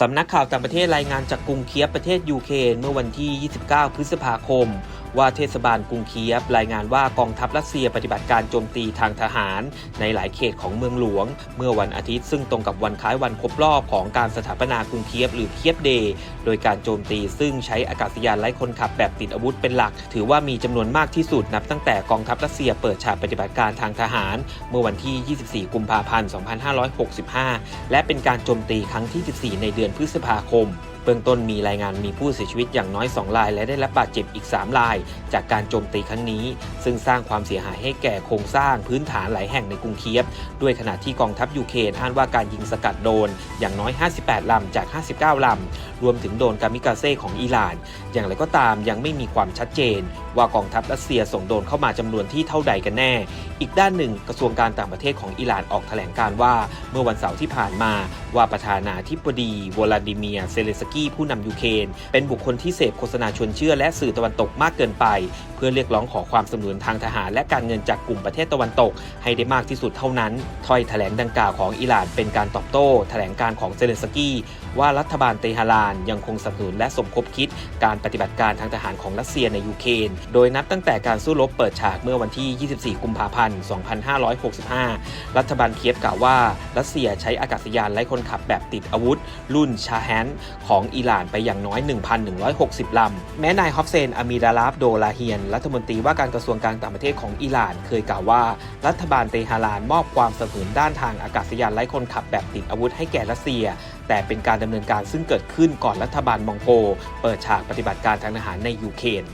สำนักข่าวต่างประเทศรายงานจากกรุงเคียบประเทศยูเครนเมื่อวันที่ 29 พฤษภาคมว่าเทศบาลกรุงเคียบรายงานว่ากองทัพรัสเซียปฏิบัติการโจมตีทางทหาร ในหลายเขตของเมืองหลวง เมื่อวันอาทิตย์ซึ่งตรงกับวันคล้ายวันครบรอบของการสถาปนากรุงเคียบหรือเคียบเดย์โดยการโจมตีซึ่งใช้อากาศยานไร้คนขับแบบติดอาวุธเป็นหลัก ถือว่ามีจำนวนมากที่สุดนับตั้งแต่กองทัพรัสเซียเปิดฉากปฏิบัติการทางทหาร เมื่อวันที่ 24 กุมภาพันธ์ 2565 และเป็นการโจมตีครั้งที่ 14 ในเดือนพฤษภาคม บื้องต้นมีรายงานมีผู้เสียชีวิตอย่างน้อย 2 ราย และได้รับบาดเจ็บอีก 3 ราย จากการโจมตีครั้งนี้ ซึ่งสร้างความเสียหายให้แก่โครงสร้างพื้นฐานหลายแห่งในกรุงเคียบด้วยขณะที่กองทัพยูเครนอ้างว่าการยิงสกัดโดนอย่างน้อย 58 ลำจาก 59 ลำ รวมถึงโดนกามิกาเซ่ของอิหร่าน อย่างไรก็ตามยังไม่มีความชัดเจน ว่ากองทัพรัสเซียส่งโดนเข้ามาจำนวนที่เท่าใดกันแน่ อีกด้านหนึ่งกระทรวงการต่างประเทศของอิหร่านออกแถลงการว่า เมื่อวันเสาร์ที่ผ่านมาว่าประธานาธิบดีวลาดิเมียเซเลสกี้ผู้นำยูเครนเป็นบุคคลที่เสพโฆษณาชวนเชื่อและสื่อตะวันตกมากเกินไป เพื่อเรียกร้องขอความสนับสนุนทางทหารและการเงินจากกลุ่มประเทศตะวันตก ให้ได้มากที่สุดเท่านั้นถ้อยแถลงดังกล่าวของอิหร่านเป็นการตอบโต้ แถลงการของเซเลนสกี้ว่ารัฐบาลเตหะรานยังคงสนับสนุนและสมคบคิดการปฏิบัติการทางทหารของรัสเซียในยูเครน โดยนับตั้งแต่การสู้รบเปิดฉากเมื่อวันที่ 24 กุมภาพันธ์ 2565 รัฐบาลเคียฟกล่าวว่ารัสเซียใช้อากาศยานไร้คนขับแบบติดอาวุธ รุ่นชาแฮนของอิหร่านไปอย่างน้อย 1,160 ลำ แม้นายฮอฟเซนอามีดาลาฟโดลาเฮียน รัฐมนตรีว่าการกระทรวงการต่างประเทศของอิหร่าน เคยกล่าวว่า รัฐบาลเตหะรานมอบความสนับสนุนด้านทางอากาศยานไร้คนขับแบบติดอาวุธให้แก่รัสเซีย แต่เป็นการดำเนินการซึ่งเกิดขึ้นก่อนรัฐบาลมองโก เปิดฉากปฏิบัติการทางทหารในยูเครน